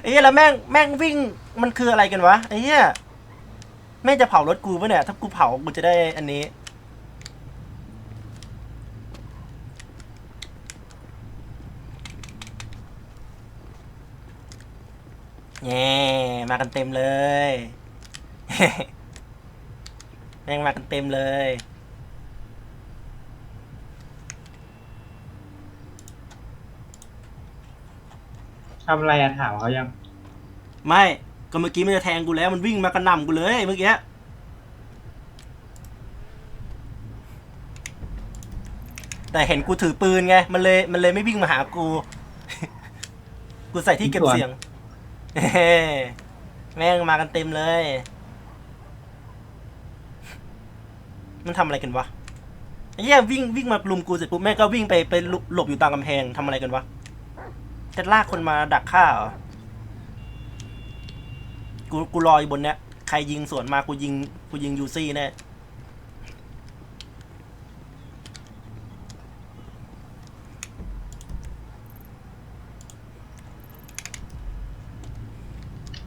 ไอ้เหี้ยแล้วแม่งแม่งวิ่งมันคืออะไรกันวะไอ้เหี้ยแม่งจะเผารถกูปะเนี่ย ถ้ากูเผากูจะได้อันนี้แง่มากันเต็มเลย แม่งมากันเต็มเลย ทำอะไรอะถามเขายัง ไม่ก็เมื่อกี้มันจะแทงกูแล้วมันวิ่งมากระหน่ำกูเลยเมื่อกี้แต่เห็นกูถือปืนไง มันเลยมันเลยไม่วิ่งมาหากู กูใส่ที่เก็บเสียงเฮ้แม่งมากันเต็มเลย มันทำอะไรกันวะไอ้เหี้ยวิ่งวิ่งมาลุมกูเสร็จปุ๊บแม่งก็วิ่งไปไปหลบหลบอยู่ตามกำแพงทำอะไรกันวะ จะลากคนมาดักฆ่าเหรอ กู กูรออยู่บนเนี้ย ใครยิงสวนมา กูยิง กูยิงยูซี่แน่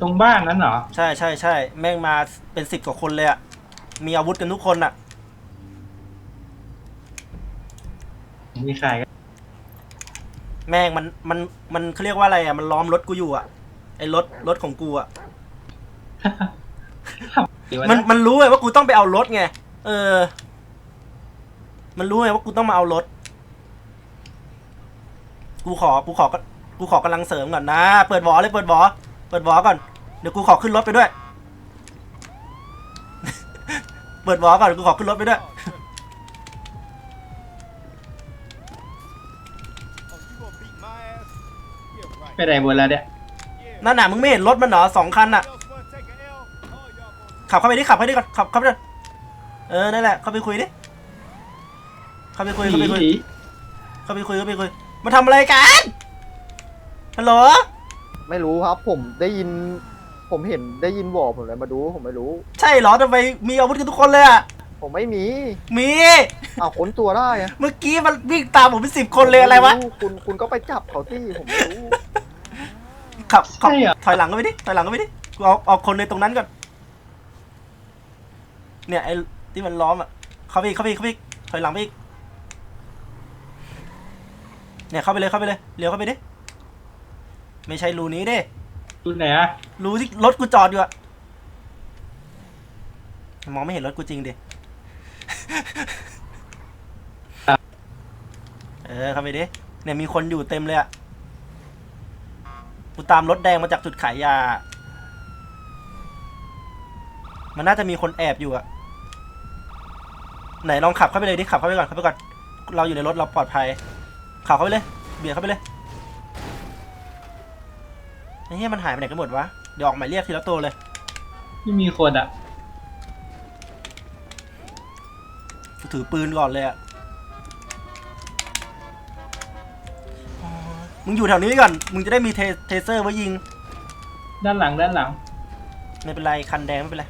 ตรงบ้านนั้นเหรอ ใช่ใช่ใช่ แม่งมาเป็นสิบกว่าคนเลยอะมีอาวุธกันทุกคนอะมีใครก็ แม่งมันมันมันเขาเรียกว่าอะไรอะมันล้อมรถกูอยู่อะไอ้รถรถของกูอะเดี๋ยวมันนะมันรู้ไงว่ากูต้องไปเอารถไงเออ มันรู้ไงว่ากูต้องมาเอารถ กูขอกูขอกูขอกำลังเสริมก่อนนะ เปิดหวอเลยเปิดหวอเปิดหวอก่อนเดี๋ยวกูขอขึ้นรถไปด้วย เปิดหวอก่อนกูขอขึ้นรถไปด้วย ไปไหนบนแล้วเนี่ย Yeah. นั่นน่ะมึงไม่เห็นรถมันเหรอสองคันน่ะ Else wanna take a L? All y'all gonna ขับเข้าไปดิขับเข้าไปดิก่อนขับเข้าไปดิเออนั่นแหละเข้าไปคุยดิเข้าไปคุยเข้าไปคุยผีเข้าไปคุยเข้าไปคุยมาทำอะไรกันฮัลโหลไม่รู้ครับผมได้ยิน ผมเห็นได้ยินบอกผมเลยมาดูผมไม่รู้ ใช่เหรอทำไมมีอาวุธกันทุกคนเลยอะผมไม่มีมี อ้าวค้นตัวได้อะเมื่อกี้มันวิ่งตามผมเป็นสิบคนเลยอะไรวะม่คุณคุณก็ไปจับเขาสิผมไม่รู้ ขับขับใช่เหรอ ถอยหลังก็ไปดิถอยหลังก็ไปดิกูเอาเอาคนในตรงนั้นก่อนเนี่ยไอ้ที่มันล้อมอะเข้าไปอีกเข้าไปอีกเข้าไปอีกถอยหลังไปอีกเนี่ยเข้าไปเลยเข้าไปเลยเลี้ยวเข้าไปดิไม่ใช่รูนี้เด้ดูไหนอะรูที่รถกูจอดอยู่อะมองไม่เห็นรถกูจริงดิ เออเข้าไปดิเนี่ยมีคนอยู่เต็มเลยอะ กูตามรถแดงมาจากจุดขายยา มันน่าจะมีคนแอบอยู่อะไหนลองขับเข้าไปเลยดิขับเข้าไปก่อนเข้าไปก่อนเราอยู่ในรถเราปลอดภัยขับเข้าไปเลย เบียดเข้าไปเลยไอ้เหี้ยมันหายไปไหนกันหมดวะเดี๋ยวออกหมายเรียกทีละตัวเลย ไม่มีคนอะกูถือปืนก่อนเลยอะ มึงอยู่แถวนี้ก่อน มึงจะได้มีเทเทเซอร์ไว้ยิง ด้านหลังด้านหลัง ไม่เป็นไร คันแดงไม่เป็นไร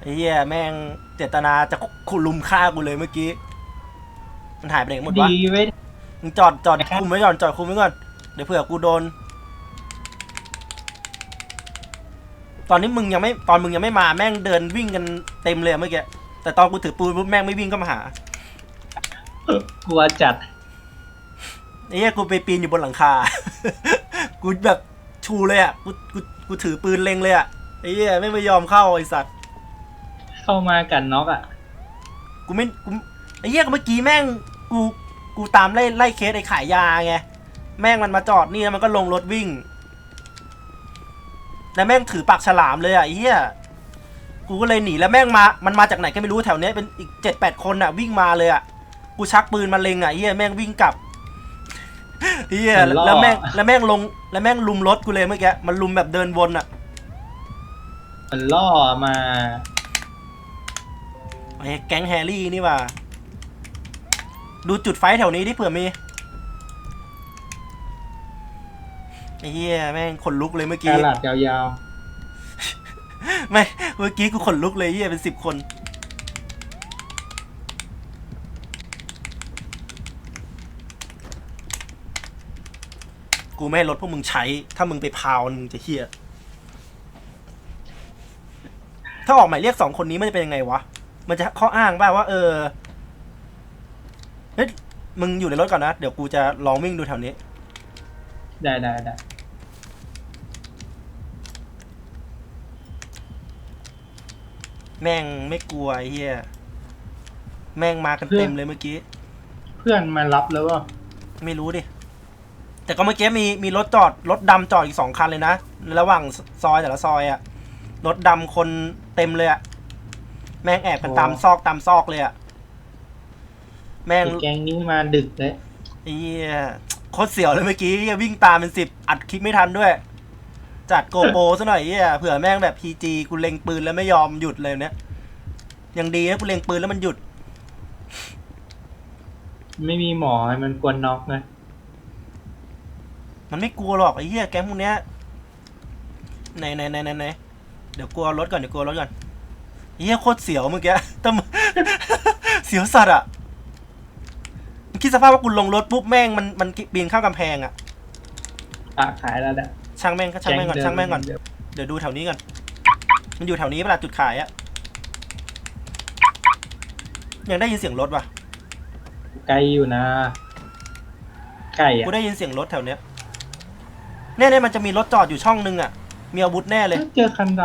ไอ้เหี้ยแม่งเจตนาจะคุลุมฆ่ากูเลยเมื่อกี้ มันหายไปไหนกันหมดวะ ดีไว้ย มึงจอดจอดนะครับ คุมไว้ก่อนจอดคุมไว้ก่อนเดี๋ยวเผื่อกูโดน ตอนนี้มึงยังไม่ตอนมึงยังไม่มาแม่งเดินวิ่งกันเต็มเลยอะเมื่อกี้ แต่ตอนกูถือปืนปุ๊บแม่งไม่วิ่งเข้ามาหา กลัวจัด ไอ้เหี้ยกูไปปีนอยู่บนหลังคา กูแบบชูเลยอะ กูกูกูถือปืนเล็งเลยอะ ไอ้เหี้ยไม่งไม่ยอมเข้าไอ้สัตว์เข้ามากันน็อกอะกูไม่กูไอ้เหี้ยเมื่อกี้แม่งกูกูตามไล่ไล่เคสไอ้ขายยาไง แม่งมันมาจอดนี่แล้วมันก็ลงรถวิ่ง แล้วแม่งถือปากฉลามเลยอะไอ้เหี้ย กูก็เลยหนีแล้วแม่งมา มันมาจากไหนก็ไม่รู้แถวเนี้ยเป็นอีกเจ็ดแปดคนอะ วิ่งมาเลยอะ กูชักปืนมาเล็งอะไอ้เหี้ยแม่งวิ่งกลับเหี้ยแล้วแม่งแล้วแม่งลงแล้วแม่งลุมรถกูเลยเมื่อกี้มันลุมแบบเดินวนอะมันล่อมาไอ้แก๊งแฮร์รี่นี่ว่า ดูจุดไฟแถวนี้ที่เผื่อมีไอ้เหี้ยแม่งขนลุกเลยเมื่อกากี้ลาดยาว ไม่เมื่อกี้กูขนลุกเลยเฮียเป็นสิบคนกูไม่ลดพวกมึงใช้ ถ้ามึงไปพาวมึงจะเฮียถ้าออกหมายเรียกสองคนนี้มันจะเป็นยังไงวะ มันจะข้ออ้างป่าว่า เออ เฮ้ย มึงอยู่ในรถก่อนนะ เดี๋ยวกูจะลองวิ่งดูแถวนี้ ได้ได้ได้ แม่งไม่กลัวไอ้เฮียแม่งมากันเต็มเลยเมื่อกี้ เพื่อนมารับแล้วว่าไม่รู้ดิ แต่ก็เมื่อกี้มีมีรถจอดรถดำจอดอีกสองคันเลยนะ ระหว่างซอยแต่ละซอยอะรถดำคนเต็มเลยอะแม่งแอบกันตามซอกตามซอกเลยอะแม่งไอ้แก๊งนี้มาดึกเลยไอ้เหี้ยโคตรเสียวเลยเมื่อกี้เหี้ยวิ่งตามเป็นสิบอัดคลิปไม่ทันด้วย จัดโกโปรซะหน่อยเหี้ยเผื่อแม่งแบบพีจีกูเล็งปืนแล้วไม่ยอมหยุดเลยเนี่ยยังดีนะกูเล็งปืนแล้วมันหยุด ไม่มีหมอให้มันกวนน็อกนะมันไม่กลัวหรอกไอ้เหี้ยแก๊งพวกเนี้ยไหนไหนไหนไหนไหนเดี๋ยวกลัวรถก่อนเดี๋ยวกลัวรถก่อนไอ้เหี้ยโคตรเสียวเมื่อกี้แต่เสียวสัตว์อะมึงคิดสภาพว่ากูลงรถปุ๊บแม่งมันมันปีนข้ามกำแพงอะปากขายแล้วแหละ ช่างแม่งก็ช่างแม่งก่อนเดิช่างแม่งก่อนเดิเดี๋ยวดูแถวนี้ก่อนมันอยู่แถวนี้เวลาจุดขายอะยังได้ยินเสียงรถว่ะไกลอยู่นะไก่อะกูได้ยินเสียงรถแถวเนี้ยแน่ๆมันจะมีรถจอดอยู่ช่องนึงอะมีอาวุธแน่เลยเจอคันด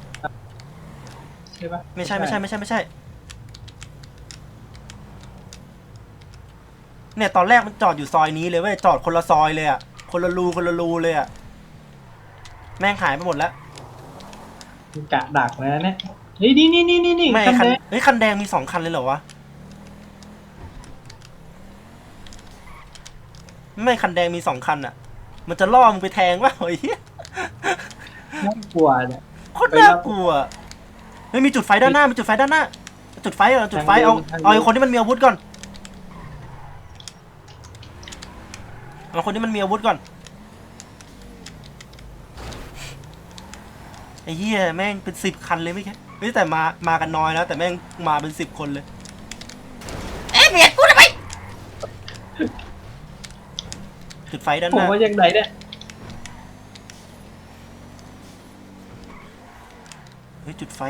ำใช่ปะไม่ใช่ไม่ใช่ไม่ใช่ไม่ใช่เนี่ยตอนแรกมันจอดอยู่ซอยนี้เลยเว้ยจอดคนละซอยเลยอะคนละรูคนละรูเลยอะ แม่งหายไปหมดแล้วกะดักนะเนี่ยเฮ้ยนี่นี่นี่นี่นี่ไม่คันคันแดงเฮ้ยคันแดงมีสองคันเลยเหรอวะไม่คันแดงมีสองคันอะมันจะล่อมึงไปแทงวะเฮ้ยน่ากลัวเนี่ย โคตรน่ากลัวไม่มีจุดไฟด้านหน้ามีจุดไฟด้านหน้า จุดไฟเอาจุดไฟเอาทางเดิน เอาไอ้คนที่มันมีอาวุธก่อนเอาคนที่มันมีอาวุธก่อน ไอ้เหี้ยแม่งเป็นสิบคันเลยไม่แค่ไม่แต่มามากันน้อยนะแต่แม่งมาเป็นสิบคนเลย เอ๊ะเบียดกูทำไมจุดไฟด้านผหมน้าว่ายังไงเนี่ยเฮ้ยจุดไฟ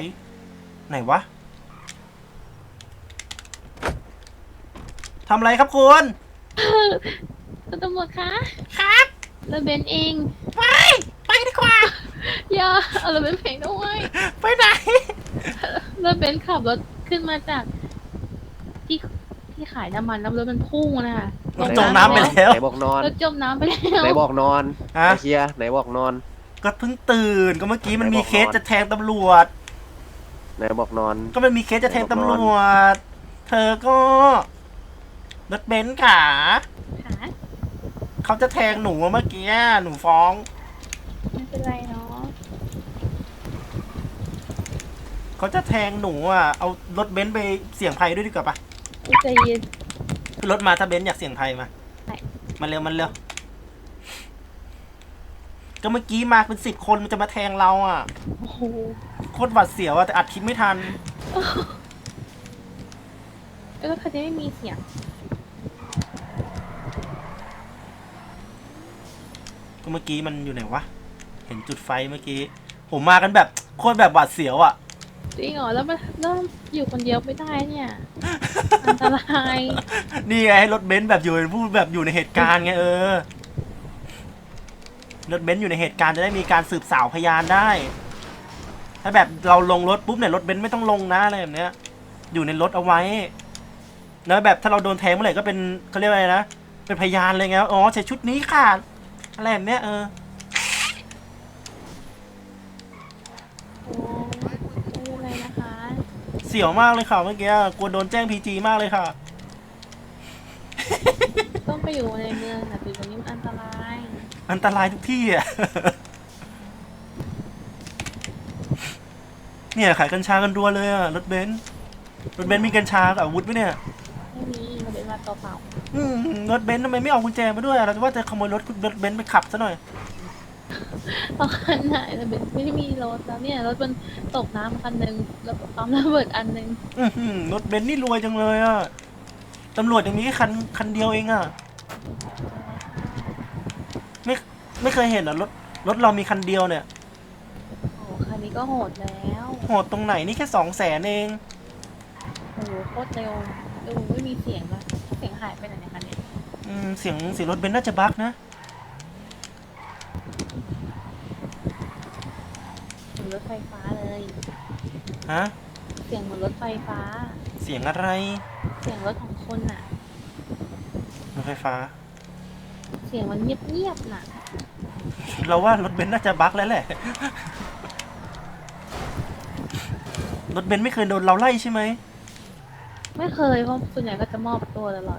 ไหนวะทำอะไรครับคุณ คุณตำรวจคะ ครับแล้วเบนเอง ไปไปดีกว่า อย่าเอาแล้วเบนเพลงด้วยไปไหนแล้วเบนขับรถขึ้นมาจาก ที่ที่ขายน้ำมันแล้วรถมันพุ่งนะคะรถจมน้ำไปแล้ว ไหนบอกนอน รถจมน้ำไปแล้วไหนบอกนอนฮะ ไอ้เฮียไหนบอกนอน ก็เพิ่งตื่นก็เมื่อกี้มันมีเคสจะแทงตำรวจ ไหนบอกนอน ก็มันมีเคสจะแทงตำรวจ เธอก็รถเบนซ์ขาค่ะเขาจะแทงหนูอะเมื่อกี้หนูฟ้อง ไม่เป็นไรเนาะ เขาจะแทงหนูอะ เอารถเบนซ์ไปเสี่ยงภัยด้วยดีกว่าปะใจเย็นขึ้นรถมาถ้าเบนซ์อยากเสี่ยงภัยมา ไปมาเร็วมันเร็ว ก็เมื่อกี้มาเป็นสิบคนมันจะมาแทงเราอะ โอ้โหโคตรหวัดเสียวอะแต่อัดคลิปไม่ทัน แล้วคันนี้ไม่มีเสียง ก็เมื่อกี้มันอยู่ไหนวะ เห็นจุดไฟเมื่อกี้ ผมมากันแบบโคตรแบบหวาดเสียวอะ จริงเหรอแล้วมันแล้วอยู่คนเดียวไม่ได้เนี่ยอันตรายนี่ไงให้รถเบนซ์แบบอยู่เป็นผู้แบบอยู่ในเหตุการณ์ไงเออ รถเบนซ์อยู่ในเหตุการณ์จะได้มีการสืบสาวพยานได้ ถ้าแบบเราลงรถปุ๊บเนี่ยรถเบนซ์ไม่ต้องลงนะอะไรแบบเนี้ย อยู่ในรถเอาไว้ แล้วแบบถ้าเราโดนแทงเมื่อไหร่ก็เป็นเขาเรียกว่าอะไรนะ เป็นพยานเลยไงอ๋อใส่ชุดนี้ค่ะ อะไรแบบเนี้ยเออ สียวมากเลยค่ะเมื่อกี้กลัวโดนแจ้งพีจีมากเลยค่ะ ต้องไปอยู่ในเมืองนะอยู่ตรงนี้มันอันตรายอันตรายทุกที่อะ เนี่ยขายกัญชากันดัวเลยอะรถเบนซ์รถเบนซ์มีกัญชากับอาวุธไหมเนี่ย ไม่มีมันเป็นมาตัวเปล่าอืมรถเบนซ์ทำไมไม่เอากุญแจมาด้วยอะเราจะว่าจะขโมยรถรถเบนซ์ไปขับซะหน่อย ตอนไหนแต่เป็นไม่ได้มีรถแล้วเนี่ยรถมันตกน้ำคันหนึ่งแล้วก็ปั๊มระเบิดอันหนึ่งอือหือรถเบนซ์นี่รวยจังเลยอะตำรวจยังมีแค่คันคันเดียวเองอะไม่ไม่เคยเห็นเหรอรถรถเรามีคันเดียวเนี่ย โอ้คันนี้ก็โหดแล้วโหดตรงไหนนี่แค่สองแสนเอง โอ้โหโคตรเร็วดูไม่มีเสียงเลยเสียงหายไปไหนในยคันเนี้ยอืมเสียงเสียงรถเบนซ์น่าจะบั๊กนะ เหมือน รถไฟฟ้าเลย ฮะ เสียงเหมือนรถไฟฟ้า เสียงอะไร เสียงรถของคนน่ะ รถไฟฟ้า เสียงมันเงียบๆน่ะ เราว่ารถเบนซ์น่าจะบั๊กแล้วแหละ รถเบนซ์ไม่เคยโดนเราไล่ใช่ไหม ไม่เคยเพราะส่วนใหญ่ก็จะมอบตัวตลอด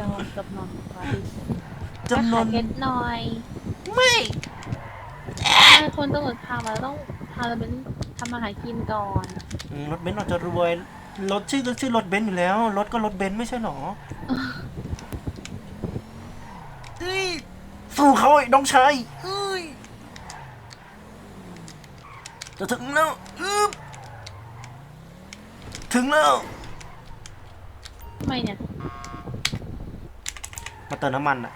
ยอมกับนอนฟ้าดิจำนวนขายเพชรหน่อย ไม่ใช่ คนตำรวจพามาแล้วต้องพาเราเป็นทำอาหารกินก่อนอืมรถเบนซ์อาจจะรวย รถชื่อก็ชื่อรถเบนซ์อยู่แล้ว รถก็รถเบนซ์ไม่ใช่หรอเอ้ยสู้เขาไอ้น้องชายเอ้ยจะถึงแล้วอึ๊บถึงแล้ว ทำไมเนี่ย มาเติมน้ำมันอะ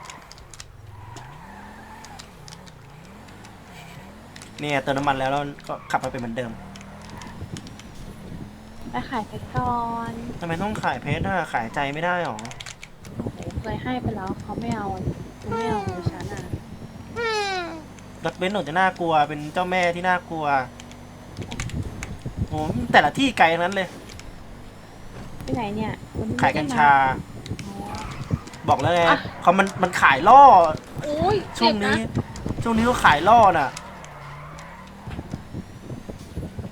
เนี่ยเติมน้ำมันแล้วแล้วก็ขับมาเป็นเหมือนเดิมไปขายเพชรก่อนทำไมต้องขายเพชรอะขายใจไม่ได้หรอโอ้โหเคยให้ไปแล้วเขาไม่เอาเขาไม่เอาเลยฉันอะรถเบนซ์หนูจะน่ากลัวเป็นเจ้าแม่ที่น่ากลัวโอ้แต่ละที่ไกลทั้งนั้นเลย ไปไหนเนี่ยวันนี้ไม่ขายกัญชาได้มาอ๋อบอกแล้วไงอะเขามันมันขายล่อ โอ้ยช่วงเจ็บนี้นะช่วงนี้เขาขายล่อน่ะ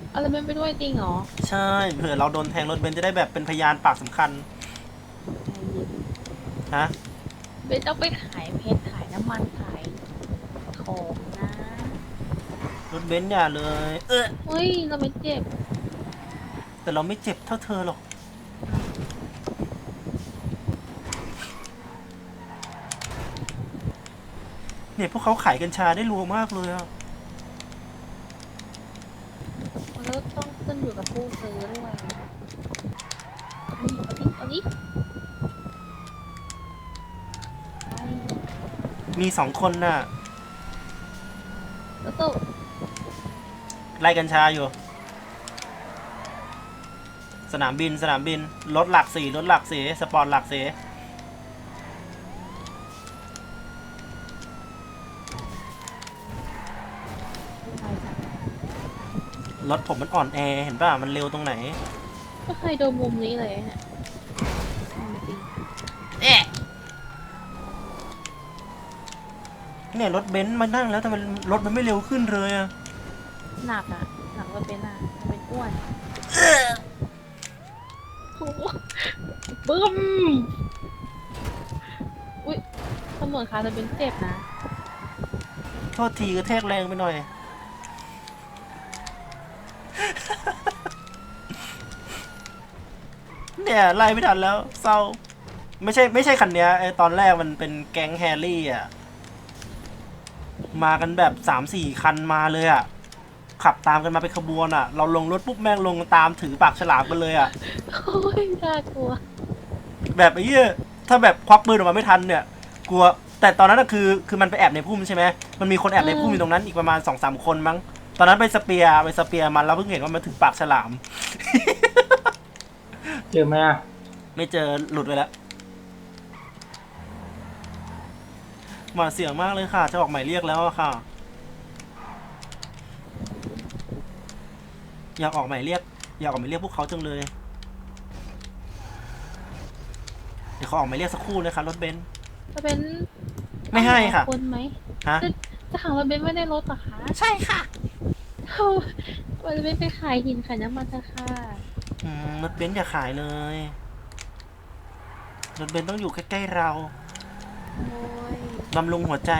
เอาแล้วเป็นไปด้วยจริงเหรอใช่เผื่อเราโดนแทงรถเบนซ์จะได้แบบเป็นพยานปากสำคัญฮะเบนต้องไปขายเพชรขายน้ำมันขายของนะรถเบนซ์อย่าเลย เออเฮ้ยเราไม่เจ็บแต่เราไม่เจ็บเท่าเธอหรอกเนี่ยพวกเขาขายกัญชาได้รัวมากเลยอะ แล้วต้อง ขึ้นอยู่กับผู้ซื้อด้วยเอาดิเอาดิเอาดิมีสองคนน่ะ แล้วก็ไล่กัญชาอยู่ สนามบินสนามบิน รถหลักสี่รถหลักสี่สปอร์ตหลักสี่ ใครจะ รถผมมันอ่อนแอเห็นป่ะมันเร็วตรงไหนไม่เคยดูมุมนี้เลยเนี่ยจริงเนี่ยรถเบนซ์มานั่งแล้วแต่มันรถมันไม่เร็วขึ้นเลยอะหนักอะหนักว่าเป็นอะมันเป็นอ้วนโอ้โหบึ้มอุ้ยตำรวจคะจะเป็นเจ็บนะ โทษทีกระแทกแรงไปหน่อย เนี่ยไล่ไม่ทันแล้ว เศร้า ไม่ใช่ไม่ใช่คันเนี้ยไอตอนแรกมันเป็นแก๊งแฮร์รี่อะ มากันแบบสามสี่คันมาเลยอะ ขับตามกันมาเป็นขบวนอะ เราลงรถปุ๊บแม่งลงตามถือปากฉลามกันเลยอะ โอ้ยน่ากลัว แบบไอ้เหี้ยถ้าแบบควักปืนออกมาไม่ทันเนี่ย กลัว แต่ตอนนั้นก็คือคือมันไปแอบในพุ่มใช่ไหมมันมีคนแอบในพุ่มอยู่ตรงนั้นอีกประมาณสองสามคนมั้ง ตอนนั้นไปสเปียร์ไปสเปียร์มันแล้วเพิ่งเห็นว่ามันถึงปากฉลาม เจอไหมอะไม่เจอหลุดไปแล้วหมาดเสียงมากเลยค่ะ จะออกหมายเรียกแล้วอะค่ะ อยากออกหมายเรียก อยากออกหมายเรียกพวกเขาจังเลย เดี๋ยวเขาออกหมายเรียกสักครู่นะคะรถเบนซ์จะเป็นไม่ให้ค่ะคนไหม ฮะ จะจะขังเราเป็นไม่ได้รถเหรอคะใช่ค่ะเขาเราจะไม่ไปขายหินขายน้ำมันเถอะค่ะอืมรถเบนซ์อย่าขายเลย รถเบนซ์ต้องอยู่ใกล้ๆเราโอ้ยบำรุงหัวใจ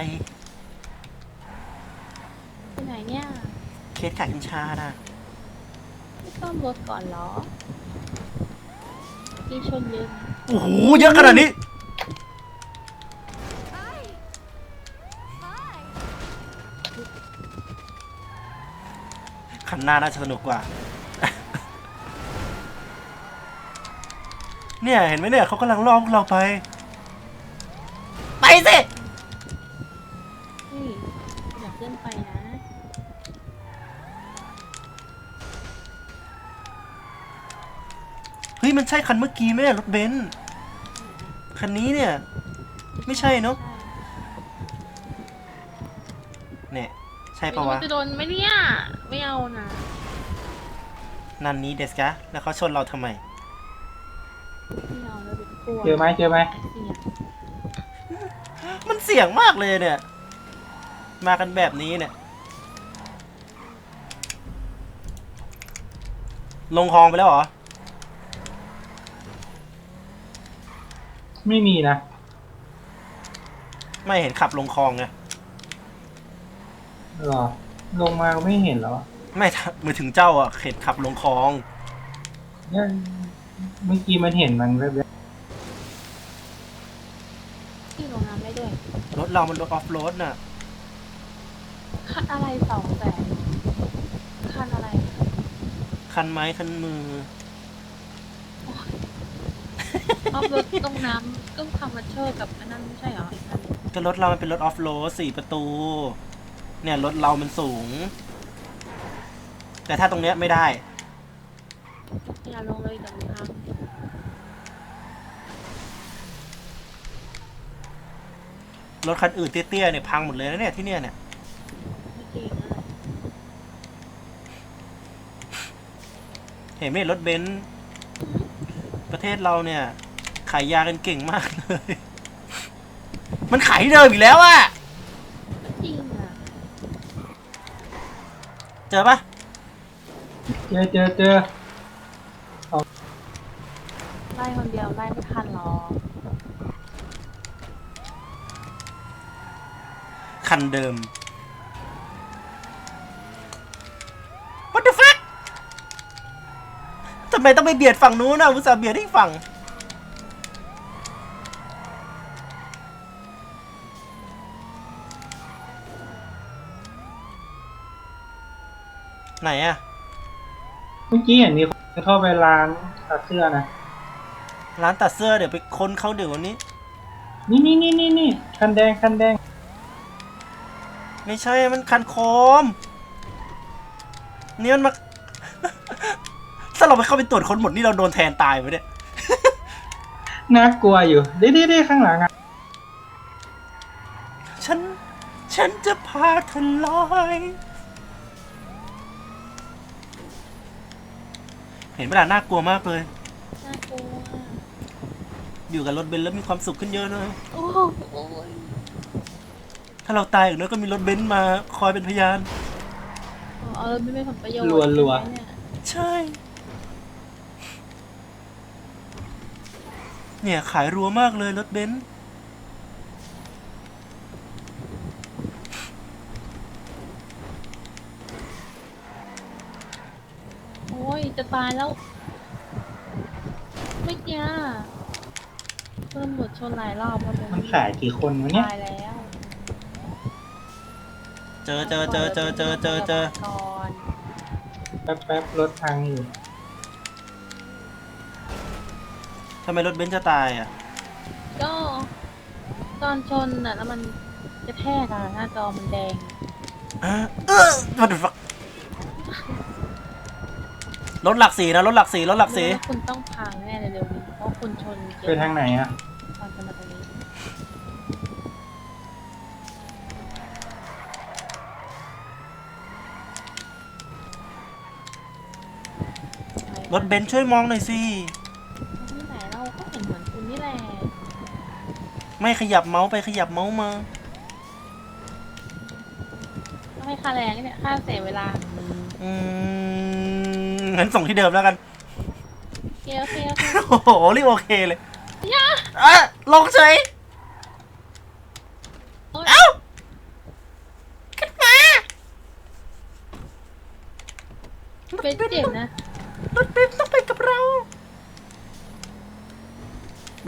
ไปไหนเนี่ยเคสขายกัญชานะไม่ซ่อมรถก่อนเหรอพี่ชนเยอะนะโอ้โหเยอะขนาดนี้ หน้าน่าสนุกกว่า เนี่ยเห็นไหมเนี่ยเขากำลังล่อพวกเราไป ไปสิ เฮ้ยมันใช่คันเมื่อกี้ไหมรถเบนซ์คันนี้เนี่ย ไม่ใช่เนาะเนี่ยใช่ปะวะจะโดนไหมเนี่ย ไม่เอานะนันนี้เดสกะแล้วเขาชนเราทำไม ไม่เอาแล้วเป็นกลัวเจอไหมเจอไหมเสี่ยงมันเสี่ยงมากเลยเนี่ย มากันแบบนี้เนี่ย ลงคลองไปแล้วเหรอ ไม่มีนะไม่เห็นขับลงคลองไงหรอ ลงมาก็ไม่เห็นแล้วอะไม่ถ้ามือถึงเจ้าอะเห็นขับลงคลอง เนี่ยเมื่อกี้มันเห็นมันแวบที่ลงน้ำได้ด้วยรถเรามันรถออฟโรดน่ะ คันอะไรสองแสนคันอะไรคันไม้คันมือเอารถตรงน้ำก็ทำมาเชอร์กับอันนั้นไม่ใช่เหรออีกคันหนึ่งก็รถเรามันเป็นรถออฟโรดสี่ประตู เนี่ยรถเรามันสูง แต่ถ้าตรงเนี้ยไม่ได้ อย่าลงเลยเดี๋ยวมันพังรถคันอื่นเตี้ยๆเนี่ยพังหมดเลยนะเนี่ยที่เนี่ยเนี่ยไม่เก่งอะเห็นไหมรถเบนซ์ประเทศเราเนี่ย ขายยากันเก่งมากเลย มันขายที่เดิมอีกแล้วอะ จริงอะ เจอปะๆเจอเจอเจอไล่คนเดียวไล่ไม่ทันหรอกคันเดิม What the fuck ทำไมต้องไปเบียดฝั่งนู้นนะอุตส่าห์เบียดให้ฝั่ง ไหนอะเมื่อกี้เห็นมีคนเข้าไปร้านตัดเสื้อนะ ร้านตัดเสื้อเดี๋ยวไปค้นเขาเดี๋ยววันนี้ นี่นี่นี่นี่นี่คันแดงคันแดง ไม่ใช่มันคันโคมนี่มันมาถ้าเราไปเข้าไปตรวจค้นหมดนี่เราโดนแทนตายไปเนี่ย น่ากลัวอยู่เด้เด้เด้ข้างหลังอะฉัน ฉันจะพาเธอลอย ห็นเวลาน่ากลัวมากเลย น่ากลัวอยู่กับรถเบนซ์แล้วมีความสุขขึ้นเยอะเลย โอ้โอ้ยถ้าเราตายอีกน้อยก็มีรถเบนซ์มาคอยเป็นพยาน เอาแล้วไม่เป็นผลประโยชน์รัวรัวใช่ไหมเนี่ยใช่ เนี่ยขายรัวมากเลยรถเบนซ์ อ้ย จะตายแล้ว ไม่เจ้าเพิ่มบทชนหลายรอบแล้วเป็นมันขายกี่คนวะเนี่ย ตายแล้วเจอเจอเจอเจอเจอเจอเจอก่อนแป๊บแป๊บรถพังอยู่ ทำไมรถเบนซ์จะตายอะ ก็ตอนชนน่ะแล้วมันกระแทกอะหน้าจอมันแดง อะเออ what the fuck รถหลักสีนะรถหลักสีรถหลักสีแล้วคุณต้องพังแน่เร็วๆนี้เพราะคุณชนเยไปทางไหนอะตอนจะมาตรงนี้รถเบนซ์ช่วยมองหน่อยสิที่ไหนเราก็เห็นเหมือนคุณนี่แหละไม่ขยับเมาส์ไปขยับเมาส์มาต้องให้ค่าแรงเนี่ยค่าเสียเวลา อืม งั้นส่งที่เดิมแล้วกัน โอเคโอเคโอเคโอ้โหรีบโอเคเลยย่าอะลงเฉย โอ๊ยเอ้าขึ้นมาเป็นเจ็บนะรถเบนซ์ต้องไปกับเรา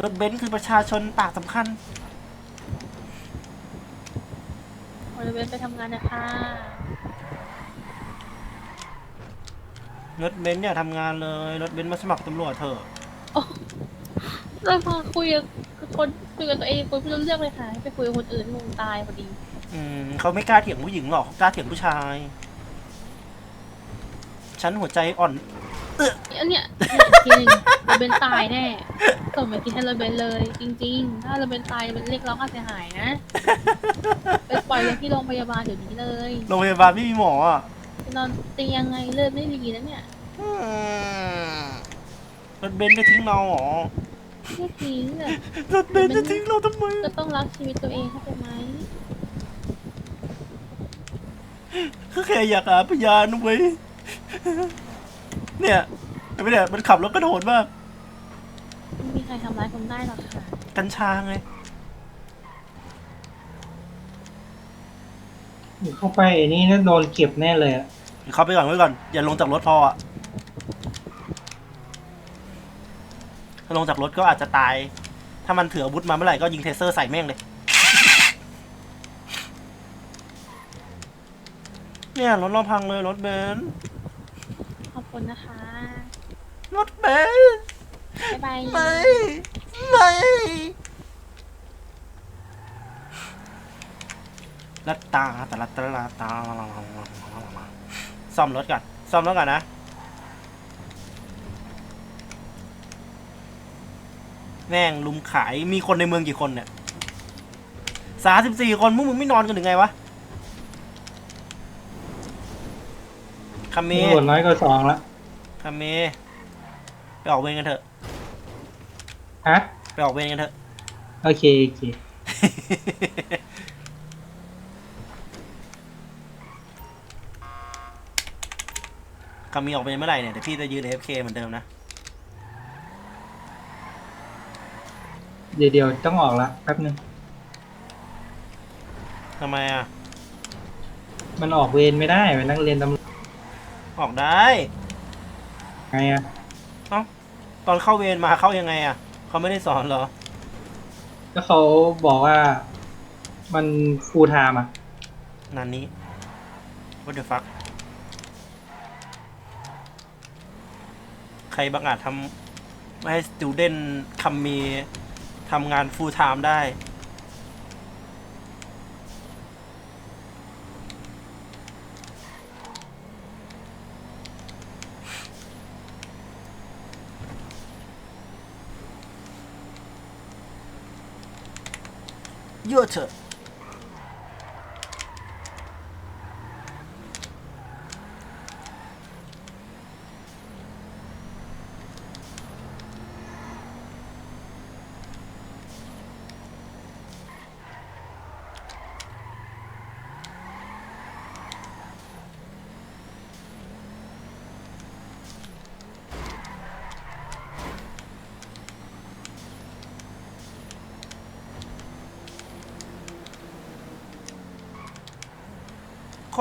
รถเบนซ์คือประชาชนปากสำคัญ บริเวณไปทำงานนะคะ รถเบนซ์เนี่ยทำงานเลยรถเบนซ์มาสมัครตำรวจเถอะเราพอคุยกับคนคุยกับตัวเองคุยไม่รู้เรื่องเลยค่ะให้ไปคุยกับคนอื่นงงตายพอดีอืมเขาไม่กล้าเถียงผู้หญิงหรอกเขากล้าเถียงผู้ชายฉันหัวใจอ่อน อันเนี้ยเนี่ยอีกทีหนึงเราเป็นตายแน่ส่งมาคิดให้เราเป็นเลย จริง ๆ ถ้าเราเป็นตายเป็นเรียกร้องค่าเสียหายนะไปปล่อยเลยที่โรงพยาบาลเดี๋ยวนี้เลย โรงพยาบาลไม่มีหมออะไป นอนเตียงไงเลือดไม่ดีแล้วเนี่ยอืมรถเบนซ์จะทิ้งเราเหรอไม่ทิ้งอะรถเบนซ์จะทิ้งเราทำไมก็ต้องรักชีวิตตัวเองเข้าใจไหมก็แค่อยากหาพยานเว้ยเนี่ยเห็นไหมเนี่ยมันขับรถกระโดดมากไม่มีใครทำร้ายคุณได้หรอกค่ะกัญชาไงเข้าไปไอ้นี่น่าโดนเก็บแน่เลยอะ เดี๋ยวเข้าไปก่อนไว้ก่อน อย่าลงจากรถพออะถ้าลงจากรถก็อาจจะตาย ถ้ามันถืออาวุธมาเมื่อไหร่ก็ยิงเทเซอร์ใส่แม่งเลย เนี่ยรถเราพังเลยรถเบนซ์ขอบคุณนะคะ รถเบนซ์บ๊ายบายไม่ไม่ลัตตาตะลัตตะลาตา ซ่อมรถก่อน ซ่อมรถก่อนนะ แม่งลุมขาย มีคนในเมืองกี่คนเนี่ยสามสิบสี่คนมึงมึงไม่นอนกันหรือไงวะคาเมตำรวจน้อยกว่าสองละคาเมไปออกเวรกันเถอะ ฮะ ไปออกเวรกันเถอะ โอเค โอเค คามีออกเวรเมื่อไหร่เนี่ยเดี๋ยวพี่จะยืน AFK เหมือนเดิมนะ เดี๋ยวเดี๋ยวต้องออกละแป๊บนึง ทำไมอะ มันออกเวรไม่ได้เป็นนักเรียนตำรวจออกได้ ไงอะตอนเข้าเวรมาเข้ายังไงอะ เขาไม่ได้สอนเหรอ ก็เขาบอกว่ามันฟูลไทม์อะนานนี้ what the fuck ใครบางอาจทำไม่ให้ student คำมีทำงาน full time ได้เยอะเ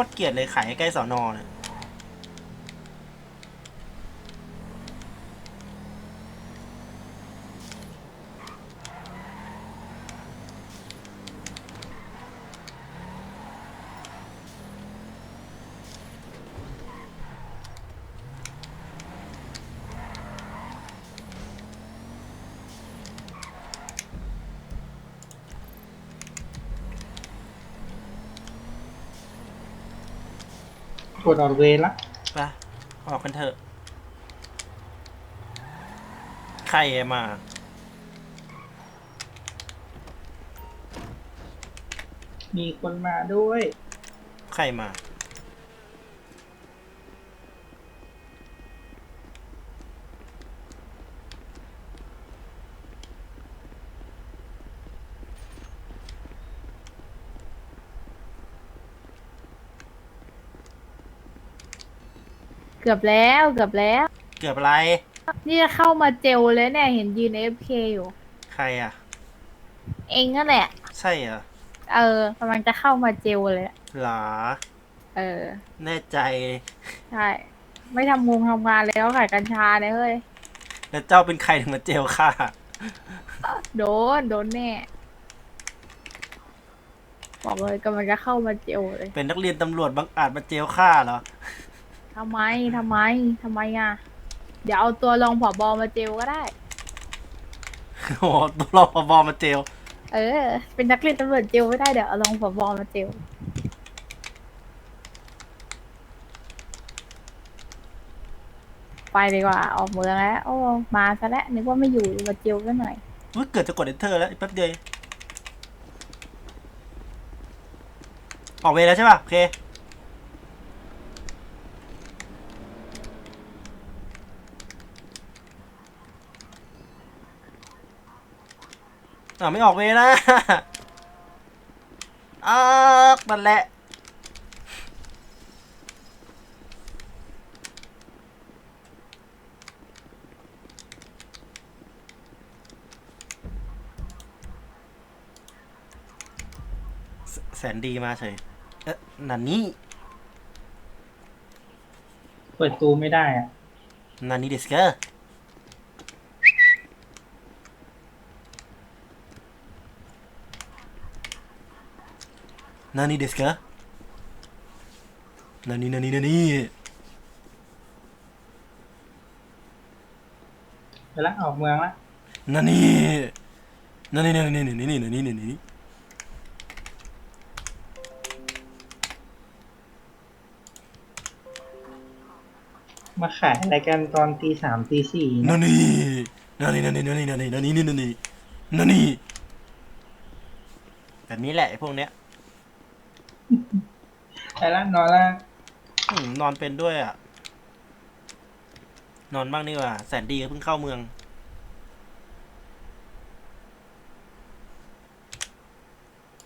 ตรเกลียดเลยขายใกล้สอนอเนี่ย ตรวจออกเวรละไปออกกันเถอะ ใครมา มีคนมาด้วย ใครมา เกือบแล้วเกือบแล้ว เกือบอะไรนี่จะเข้ามาเจลเลยเนี่ยเห็นยืน AFK อยู่ ใครอะ เองนั่นแหละ ใช่เหรอเออกำลังจะเข้ามาเจลเลยอะหรอเออ แน่ใจ ใช่ ไม่ทำงงทำงานแล้วขายกัญชาเนี่ยเฮ้ย แล้วเจ้าเป็นใครถึงมาเจลค่ะ โดนโดนแน่บอกเลยกำลังจะเข้ามาเจลเลย เป็นนักเรียนตำรวจบังอาจมาเจลฆ่าเหรอ ทำไมทำไมทำไมอะ เดี๋ยวเอาตัวรองผอบอมาเจลก็ได้ โอ้โหตัวรองผบมาเจลเออ เป็นนักเรียนตำรวจเจลไม่ได้เดี๋ยวเอารองผอบอมาเจลเไปดีกว่าออกเมืองแล้วโอ้มาซะแล้วนึกว่าไม่อยู่มาเจียวกันหน่อยอุ๊ยเกิดจะกด enter แล้วอีกแป๊บเดียวเองออกเวรแล้วใช่ป่ะ โอเค อ่าไม่ออกเวรนะออกนั่นแหละแสแสนดีมาเฉย เอ๊ะนันนี่เปิดตูไม่ได้อะนันนี่เดสเกอร์ นันนี่เดสเกอร์นันนี่นันนี่นันนี่ไปละออกเมืองละนันนี่นันนี่นันนี่นันนี่นันนี่นันนี่มาขายอะไรกันตอนตีสามตีสี่นันนี่นันนี่นันนี่นันนี่นันนี่นันนี่นันนี่นันนี่แบบนี้แหละไอ้พวกเนี้ย ไปละนอนละอืมนอนเป็นด้วยอะ นอนบ้างดีกว่า แสนดีก็เพิ่งเข้าเมือง